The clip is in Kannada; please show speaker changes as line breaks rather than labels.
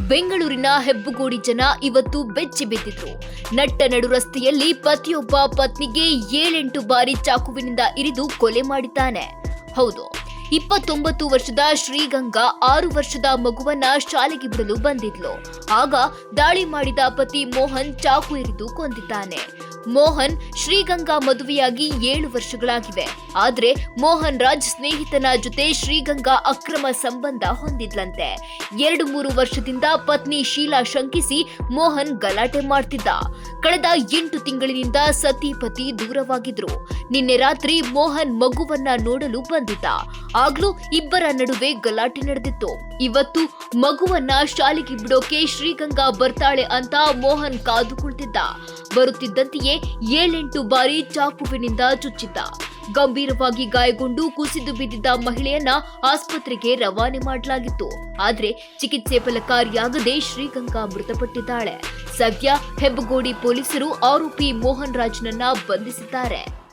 ಬೆಂಗಳೂರಿನ ಹೆಬ್ಬುಗೋಡಿ ಜನ ಇವತ್ತು ಬೆಚ್ಚಿ ಬಿದ್ದಿದ್ರು. ನಟ್ಟ ನಡು ರಸ್ತೆಯಲ್ಲಿ ಪತಿಯೊಬ್ಬ ಪತ್ನಿಗೆ ಏಳೆಂಟು ಬಾರಿ ಚಾಕುವಿನಿಂದ ಇರಿದು ಕೊಲೆ ಮಾಡಿದ್ದಾನೆ. ಹೌದು, ಇಪ್ಪತ್ತೊಂಬತ್ತು ವರ್ಷದ ಶ್ರೀಗಂಗಾ ಆರು ವರ್ಷದ ಮಗುವನ್ನ ಶಾಲೆಗೆ ಬಿಡಲು ಬಂದಿದ್ಲು. ಆಗ ದಾಳಿ ಮಾಡಿದ ಪತಿ ಮೋಹನ್ ಚಾಕು ಇರಿದು ಕೊಂದಿದ್ದಾನೆ. ಮೋಹನ್ ಶ್ರೀಗಂಗಾ ಮದುವೆಯಾಗಿ ಏಳು ವರ್ಷಗಳಾಗಿವೆ. ಆದ್ರೆ ಮೋಹನ್ ರಾಜ್ ಸ್ನೇಹಿತನ ಜೊತೆ ಶ್ರೀಗಂಗಾ ಅಕ್ರಮ ಸಂಬಂಧ ಹೊಂದಿದ್ಲಂತೆ. ಎರಡು ಮೂರು ವರ್ಷದಿಂದ ಪತ್ನಿ ಶೀಲಾ ಶಂಕಿಸಿ ಮೋಹನ್ ಗಲಾಟೆ ಮಾಡ್ತಿದ್ದ. ಕಳೆದ ಎಂಟು ತಿಂಗಳಿನಿಂದ ಸತಿ ಪತಿ ದೂರವಾಗಿದ್ರು. ನಿನ್ನೆ ರಾತ್ರಿ ಮೋಹನ್ ಮಗುವನ್ನ ನೋಡಲು ಬಂದಿದ್ದ. ಆಗ್ಲೂ ಇಬ್ಬರ ನಡುವೆ ಗಲಾಟೆ ನಡೆದಿತ್ತು. ಇವತ್ತು ಮಗುವನ್ನ ಶಾಲೆಗೆ ಬಿಡೋಕೆ ಶ್ರೀಗಂಗಾ ಬರ್ತಾಳೆ ಅಂತ ಮೋಹನ್ ಕಾದು ಕುಳಿತಿದ್ದ ಬರುತ್ತಿದ್ದಂತೆಯೇ ಏಳೆಂಟು ಬಾರಿ ಚಾಕುವಿನಿಂದ ಚುಚ್ಚಿದ್ದ. ಗಂಭೀರವಾಗಿ ಗಾಯಗೊಂಡು ಕುಸಿದು ಬಿದ್ದಿದ್ದ ಮಹಿಳೆಯನ್ನ ಆಸ್ಪತ್ರೆಗೆ ರವಾನೆ ಮಾಡಲಾಗಿತ್ತು. ಆದ್ರೆ ಚಿಕಿತ್ಸೆ ಫಲಕಾರಿಯಾಗದೆ ಶ್ರೀಗಂಗಾ ಮೃತಪಟ್ಟಿದ್ದಾಳೆ. ಸದ್ಯ ಹೆಬ್ಬಗೋಡಿ ಪೊಲೀಸರು ಆರೋಪಿ ಮೋಹನ್ ರಾಜ್ನನ್ನ ಬಂಧಿಸಿದ್ದಾರೆ.